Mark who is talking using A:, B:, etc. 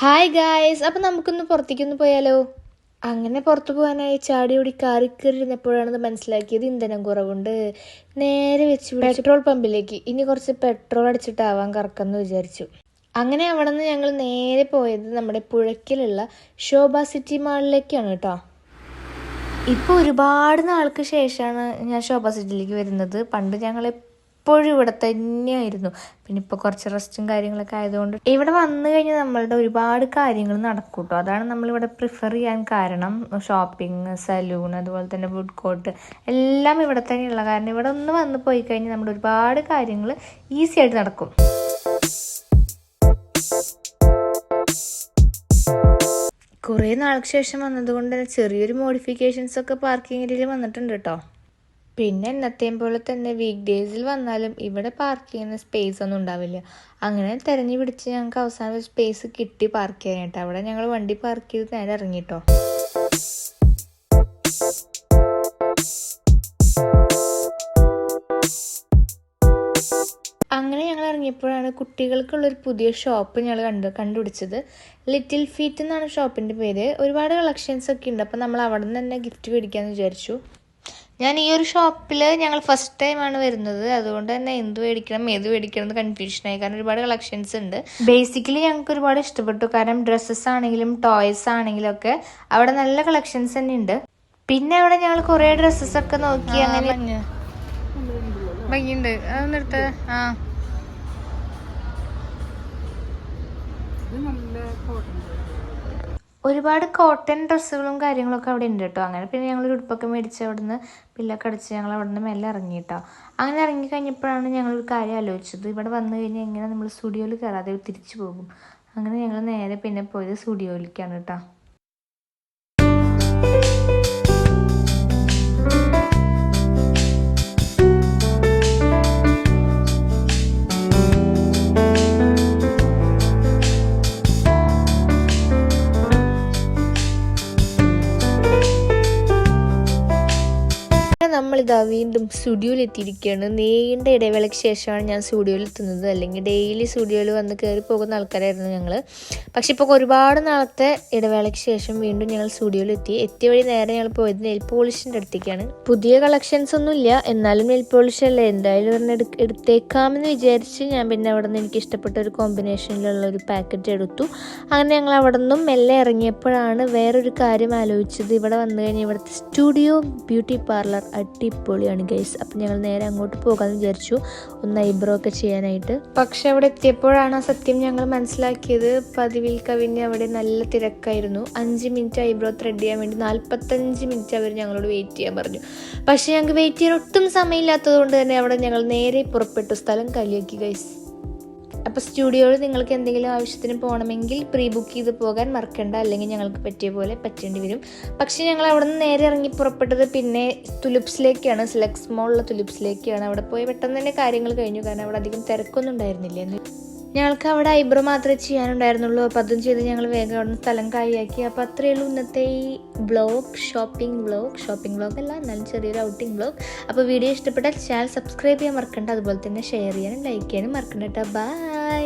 A: Hi guys അപ്പം നമുക്കൊന്ന് പുറത്തേക്കൊന്ന് പോയാലോ? അങ്ങനെ പുറത്തു പോകാനായി ചാടി ഓടി കാറി കയറിയിരുന്നപ്പോഴാണ് മനസ്സിലാക്കിയത് ഇന്ധനം കുറവുണ്ട്. നേരെ വെച്ച് പെട്രോൾ പമ്പിലേക്ക്. ഇനി കുറച്ച് പെട്രോൾ അടിച്ചിട്ടാവാൻ കറക്കെന്ന് വിചാരിച്ചു. അങ്ങനെ അവിടെ നിന്ന് ഞങ്ങൾ നേരെ പോയത് നമ്മുടെ പുഴയ്ക്കലുള്ള ശോഭ സിറ്റി മാളിലേക്കാണ് കേട്ടോ. ഇപ്പോൾ ഒരുപാട് നാൾക്ക് ശേഷമാണ് ഞാൻ ശോഭ സിറ്റിയിലേക്ക് വരുന്നത്. പണ്ട് ഞങ്ങൾ എപ്പോഴും ഇവിടെ തന്നെയായിരുന്നു. പിന്നെ ഇപ്പോൾ കുറച്ച് റെസ്റ്റും കാര്യങ്ങളൊക്കെ ആയതുകൊണ്ട് ഇവിടെ വന്നു കഴിഞ്ഞാൽ നമ്മളുടെ ഒരുപാട് കാര്യങ്ങൾ നടക്കും അതാണ് നമ്മളിവിടെ പ്രിഫർ ചെയ്യാൻ കാരണം. ഷോപ്പിംഗ് സലൂൺ അതുപോലെ തന്നെ ഫുഡ് കോർട്ട് എല്ലാം ഇവിടെ തന്നെയുള്ള കാരണം. ഇവിടെ ഒന്ന് വന്ന് പോയി കഴിഞ്ഞാൽ നമ്മുടെ ഒരുപാട് കാര്യങ്ങൾ ഈസി ആയിട്ട് നടക്കും. കുറേ നാൾക്ക് ശേഷം വന്നതുകൊണ്ട് തന്നെ ചെറിയൊരു മോഡിഫിക്കേഷൻസ് ഒക്കെ പാർക്കിംഗ് ഏരിയയിൽ വന്നിട്ടുണ്ട് കേട്ടോ പിന്നെ എന്നത്തെയും പോലെ തന്നെ വീക്ക് ഡേയ്സിൽ വന്നാലും ഇവിടെ പാർക്ക് ചെയ്യുന്ന സ്പേസ് ഒന്നും ഉണ്ടാവില്ല. അങ്ങനെ തിരഞ്ഞു പിടിച്ച് ഞങ്ങൾക്ക് അവസാനം സ്പേസ് കിട്ടി പാർക്ക് ചെയ്യാനായിട്ട്. അവിടെ ഞങ്ങൾ വണ്ടി പാർക്ക് ചെയ്ത് നേരെ ഇറങ്ങിട്ടോ. അങ്ങനെ ഞങ്ങൾ ഇറങ്ങിയപ്പോഴാണ് കുട്ടികൾക്കുള്ളൊരു പുതിയ ഷോപ്പ് ഞങ്ങൾ കണ്ട് കണ്ടുപിടിച്ചത്. ലിറ്റിൽ ഫീറ്റ് എന്നാണ് ഷോപ്പിന്റെ പേര്. ഒരുപാട് കളക്ഷൻസ് ഒക്കെ ഉണ്ട്. അപ്പോൾ നമ്മൾ അവിടെ നിന്ന് തന്നെ ഗിഫ്റ്റ് മേടിക്കാമെന്ന് വിചാരിച്ചു. ഞാൻ ഈ ഒരു ഷോപ്പിൽ ഞങ്ങൾ ഫസ്റ്റ് ടൈമാണ് വരുന്നത്. അതുകൊണ്ട് തന്നെ എന്ത് മേടിക്കണം ഏത് മേടിക്കണം എന്ന് കൺഫ്യൂഷനായി കാരണം ഒരുപാട് കളക്ഷൻസ് ഉണ്ട്. ബേസിക്കലി ഞങ്ങൾക്ക് ഒരുപാട് ഇഷ്ടപ്പെട്ടു. കാരണം ഡ്രസ്സസ് ആണെങ്കിലും ടോയ്സ് ആണെങ്കിലും ഒക്കെ അവിടെ നല്ല കളക്ഷൻസ് തന്നെ ഉണ്ട്. പിന്നെ അവിടെ ഞങ്ങൾ കുറേ ഡ്രസ്സസ് ഒക്കെ നോക്കി. അങ്ങനെ ഭംഗിയുണ്ട് അതൊന്നെടുത്ത് ആ. ഒരുപാട് കോട്ടൺ ഡ്രസ്സുകളും കാര്യങ്ങളൊക്കെ അവിടെ ഉണ്ട് കേട്ടോ അങ്ങനെ പിന്നെ ഞങ്ങൾ ഉടുപ്പൊക്കെ മേടിച്ച് അവിടെ നിന്ന് പില്ലൊക്കെ അടിച്ച് ഞങ്ങൾ അവിടെ നിന്ന് മെല്ലെ ഇറങ്ങി കേട്ടോ അങ്ങനെ ഇറങ്ങി കഴിഞ്ഞപ്പോഴാണ് ഞങ്ങൾ ഒരു കാര്യം ആലോചിച്ചത്. ഇവിടെ വന്നു കഴിഞ്ഞാൽ എങ്ങനെ നമ്മൾ സ്റ്റുഡിയോയിൽ കയറാതെ തിരിച്ചു പോകും? അങ്ങനെ ഞങ്ങൾ നേരെ പിന്നെ പോയത് സ്റ്റുഡിയോയിലേക്കാണ് കേട്ടോ നമ്മളിതാ വീണ്ടും സ്റ്റുഡിയോയിൽ എത്തിയിരിക്കുകയാണ് നീണ്ട ഇടവേളയ്ക്ക് ശേഷമാണ് ഞാൻ സ്റ്റുഡിയോയിൽ എത്തുന്നത് അല്ലെങ്കിൽ ഡെയിലി സ്റ്റുഡിയോയിൽ വന്ന് കയറി പോകുന്ന ആൾക്കാരായിരുന്നു ഞങ്ങൾ പക്ഷെ ഇപ്പോൾ ഒരുപാട് നാളത്തെ ഇടവേളയ്ക്ക് ശേഷം വീണ്ടും ഞങ്ങൾ സ്റ്റുഡിയോയിൽ എത്തി എത്തിയ വഴി നേരെ ഞങ്ങൾ പോയത് നെയിൽ പോളിഷിന്റെ അടുത്തേക്കാണ്. പുതിയ കളക്ഷൻസ് ഒന്നും ഇല്ല. എന്നാലും നെയിൽ പോളിഷ് അല്ലേ? എന്തായാലും ഒരെണ്ണം എടു എടുത്തേക്കാമെന്ന് വിചാരിച്ച് ഞാൻ പിന്നെ അവിടെ നിന്ന് എനിക്ക് ഇഷ്ടപ്പെട്ട ഒരു കോമ്പിനേഷനിലുള്ള ഒരു പാക്കറ്റ് എടുത്തു. അങ്ങനെ ഞങ്ങൾ അവിടെ നിന്നും മെല്ലെ ഇറങ്ങിയപ്പോഴാണ് വേറൊരു കാര്യം ആലോചിച്ചത്. ഇവിടെ വന്നു കഴിഞ്ഞാൽ ഇവിടുത്തെ സ്റ്റുഡിയോ ബ്യൂട്ടി പാർലർ അടിപൊളിയാണ് ഗൈസ് അപ്പം ഞങ്ങൾ നേരെ അങ്ങോട്ട് പോകാമെന്ന് വിചാരിച്ചു. ഒന്ന് ഐബ്രോ ഒക്കെ ചെയ്യാനായിട്ട്. പക്ഷെ അവിടെ എത്തിയപ്പോഴാണ് സത്യം ഞങ്ങൾ മനസ്സിലാക്കിയത്. പതിവിൽ കവിഞ്ഞ് അവിടെ നല്ല തിരക്കായിരുന്നു. അഞ്ച് മിനിറ്റ് ഐബ്രോ ത്രെഡ് ചെയ്യാൻ വേണ്ടി നാൽപ്പത്തഞ്ച് മിനിറ്റ് അവർ ഞങ്ങളോട് വെയിറ്റ് ചെയ്യാൻ പറഞ്ഞു. പക്ഷെ ഞങ്ങൾക്ക് വെയിറ്റ് ചെയ്യാൻ ഒട്ടും സമയമില്ലാത്തത് കൊണ്ട് തന്നെ അവിടെ ഞങ്ങൾ നേരെ പുറപ്പെട്ടു. സ്ഥലം കലിയാക്കി ഗൈസ് അപ്പോൾ സ്റ്റുഡിയോയിൽ നിങ്ങൾക്ക് എന്തെങ്കിലും ആവശ്യത്തിന് പോകണമെങ്കിൽ പ്രീ ബുക്ക് ചെയ്ത് പോകാൻ മറക്കണ്ട. അല്ലെങ്കിൽ ഞങ്ങൾക്ക് പറ്റിയ പോലെ പറ്റേണ്ടി വരും. പക്ഷേ ഞങ്ങൾ അവിടെ നിന്ന് നേരെ ഇറങ്ങി പുറപ്പെട്ടത് പിന്നെ തുലിപ്സിലേക്കാണ്. സിലക്സ് മോളുള്ള തുലിപ്സിലേക്കാണ്. അവിടെ പോയി പെട്ടെന്ന് തന്നെ കാര്യങ്ങൾ കഴിഞ്ഞു. കാരണം അവിടെ അധികം തിരക്കൊന്നും ഉണ്ടായിരുന്നില്ല ഞങ്ങൾക്ക് അവിടെ ഐബ്രോ മാത്രമേ ചെയ്യാനുണ്ടായിരുന്നുള്ളൂ. അപ്പോൾ അതും ചെയ്ത് ഞങ്ങൾ വേഗം അവിടെ നിന്ന് സ്ഥലം കായിയാക്കി അപ്പോൾ അത്രയേ ഉള്ളൂ ഇന്നത്തെ ഈ blog shopping blog shopping blog അല്ല എന്നാലും ചെറിയൊരു ഔട്ടിംഗ് ബ്ലോഗ് അപ്പോൾ വീഡിയോ ഇഷ്ടപ്പെട്ടാൽ ചാനൽ സബ്സ്ക്രൈബ് ചെയ്യാൻ മറക്കണ്ട. അതുപോലെ തന്നെ ഷെയർ ചെയ്യാനും ലൈക്ക് ചെയ്യാനും മറക്കണ്ട കേട്ടോ ബൈ